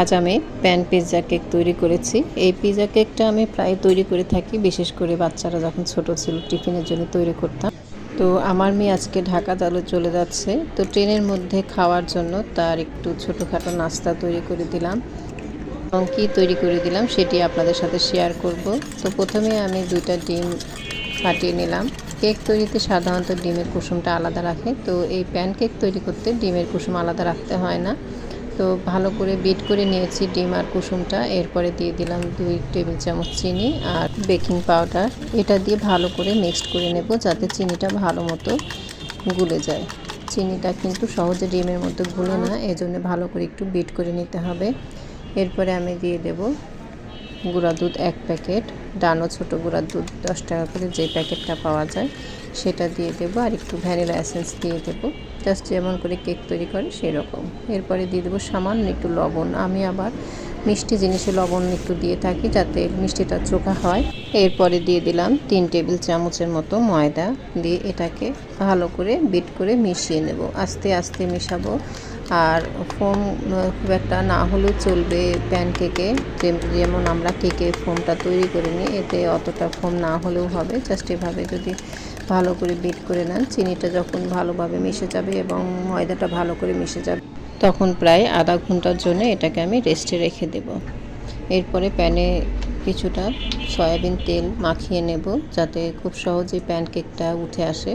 আজ আমি pan pizza cake তৈরি করেছি। এই পিৎজা কেকটা আমি প্রায় তৈরি করে থাকি, বিশেষ করে বাচ্চারা যখন ছোট ছিল, টিফিনের জন্য তৈরি করতাম। তো আমার মেয়ে আজকে ঢাকা তাহলে চলে যাচ্ছে। তো ট্রেনের মধ্যে খাওয়ার জন্য তার একটু ছোটোখাটো নাস্তা তৈরি করে দিলাম। এবং কী তৈরি করে দিলাম সেটি আপনাদের সাথে শেয়ার করব। তো প্রথমে আমি দুইটা ডিম ফাটিয়ে নিলাম। কেক তৈরিতে সাধারণত ডিমের কুসুমটা আলাদা রাখে। তো এই প্যান কেক তৈরি করতে ডিমের কুসুম আলাদা রাখতে হয় না। তো ভালো করে বিট করে নিয়েছি ডিম আর কুসুমটা। এরপরে দিয়ে দিলাম দুই টেবিল চামচ চিনি আর বেকিং পাউডার। এটা দিয়ে ভালো করে মিক্সড করে নেব যাতে চিনিটা ভালো মতো গুলে যায়। চিনিটা কিন্তু সহজে ডিমের মধ্যে গুলে না, এজন্য ভালো করে একটু বিট করে নিতে হবে। এরপরে আমি দিয়ে দেব গুঁড়া দুধ এক প্যাকেট। ডানো ছোটো গুঁড়া দুধ দশ টাকা করে যে প্যাকেটটা পাওয়া যায়, সেটা দিয়ে দেবো আর একটু ভ্যানিলা এসেন্স দিয়ে দেবো। জাস্ট যেমন করে কেক তৈরি করে সেরকম। এরপরে দিয়ে দেবো সামান্য একটু লবণ। আমি আবার মিষ্টি জিনিসে লবণ একটু দিয়ে থাকি যাতে মিষ্টিটা চোখা হয়। এরপরে দিয়ে দিলাম তিন টেবিল চামচের মতো ময়দা দিয়ে এটাকে ভালো করে বিট করে মিশিয়ে নেব। আস্তে আস্তে মিশাবো। আর ফোম, খুব একটা না হলেও চলবে প্যান কেকে যেমন আমরা কেকে ফোমটা তৈরি করে নিই এতে অতটা ফোম না হলেও হবে। জাস্ট এভাবে যদি ভালো করে বিট করে নেন, চিনিটা যখন ভালোভাবে মিশে যাবে এবং ময়দাটা ভালো করে মিশে যাবে, তখন প্রায় আধা ঘণ্টার জন্য এটাকে আমি রেস্টে রেখে দেব। এরপরে প্যানে কিছুটা সয়াবিন তেল মাখিয়ে নেব যাতে খুব সহজেই প্যানকেকটা উঠে আসে।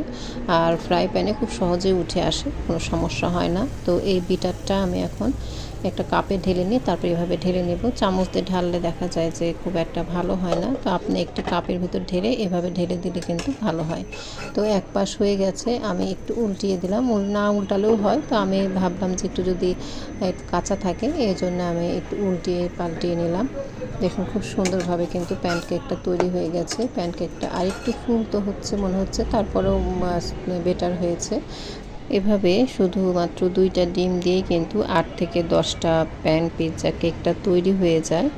আর ফ্রাই প্যানে খুব সহজেই উঠে আসে, কোনো সমস্যা হয় না। তো এই বিটারটা আমি এখন একটা কাপে ঢেলে নিই তারপর এভাবে ঢেলে নেব। চামচ দিয়ে ঢাললে দেখা যায় যে খুব একটা ভালো হয় না। তো আপনি একটি কাপের ভিতর ঢেলে এভাবে ঢেলে দিলে কিন্তু ভালো হয়। তো এক পাশ হয়ে গেছে, আমি একটু উল্টিয়ে দিলাম। না উল্টালেও হয়। তো আমি ভাবলাম যে একটু যদি কাঁচা থাকে, এই জন্য আমি একটু উল্টিয়ে পাল্টিয়ে নিলাম। দেখুন খুব সুন্দরভাবে কিন্তু প্যান্ট কেকটা তৈরি হয়ে গেছে। প্যান্ট কেকটা আরেকটু ফুলতো হচ্ছে মনে হচ্ছে। তারপরেও বেটার হয়েছে। এভাবে শুধুমাত্র দুইটা ডিম দিয়ে কিন্তু আট থেকে দশটা প্যান পিৎজা কেকটা তৈরি হয়ে যায়।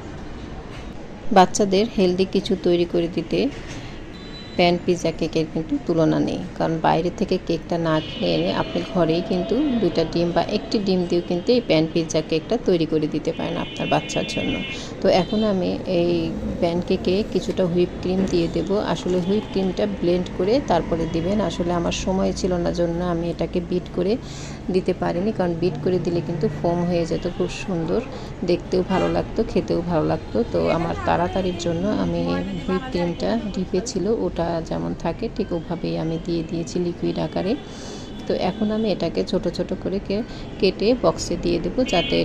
বাচ্চাদের হেলদি কিছু তৈরি করে দিতে প্যান পিৎজা কেকের কিন্তু তুলনা নেই। কারণ বাইরে থেকে কেকটা না খেয়ে এনে আপনি ঘরেই কিন্তু দুইটা ডিম বা একটি ডিম দিয়েও কিন্তু এই প্যান পিৎজা কেকটা তৈরি করে দিতে পারেন আপনার বাচ্চার জন্য। তো এখন আমি এই প্যান কেকে কিছুটা হুইপ ক্রিম দিয়ে দেব। আসলে হুইপ ক্রিমটা ব্লেন্ড করে তারপরে দিবেন। আসলে আমার সময় ছিল না, জন্য আমি এটাকে বিট করে দিতে পারিনি। কারণ বিট করে দিলে কিন্তু ফোম হয়ে যেত খুব সুন্দর। দেখতেও ভালো লাগতো, খেতেও ভালো লাগতো। তো আমার তাড়াতাড়ির জন্য আমি হুইপ ক্রিমটা ডিপে ছিল, ওটা যেমন থাকে, ঠিক ওভাবেই আমি দিয়ে দিয়েছি লিকুইড আকারে। তো এখন আমি এটাকে ছোট ছোট করে কেটে বক্সে দিয়ে দেব যাতে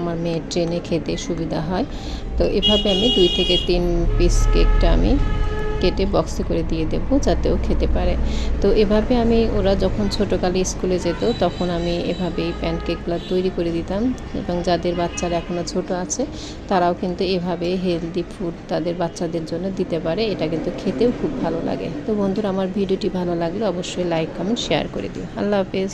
আমার মেয়ের ট্রেনে খেতে সুবিধা হয়। তো এভাবে আমি দুই থেকে তিন পিস কেকটা আমি কেটে বক্সে করে দিয়ে দেব যাতে ও খেতে পারে। তো এভাবে আমি, ওরা যখন ছোটোকালে স্কুলে যেত, তখন আমি এভাবেই প্যানকেকগুলো তৈরি করে দিতাম এবং যাদের বাচ্চারা এখনও ছোট আছে, তারাও কিন্তু এভাবে হেলদি ফুড তাদের বাচ্চাদের জন্য দিতে পারে। এটা কিন্তু খেতেও খুব ভালো লাগে। তো বন্ধুরা, আমার ভিডিওটি ভালো লাগলে অবশ্যই লাইক কমেন্ট শেয়ার করে দিও। আল্লাহ হাফেজ।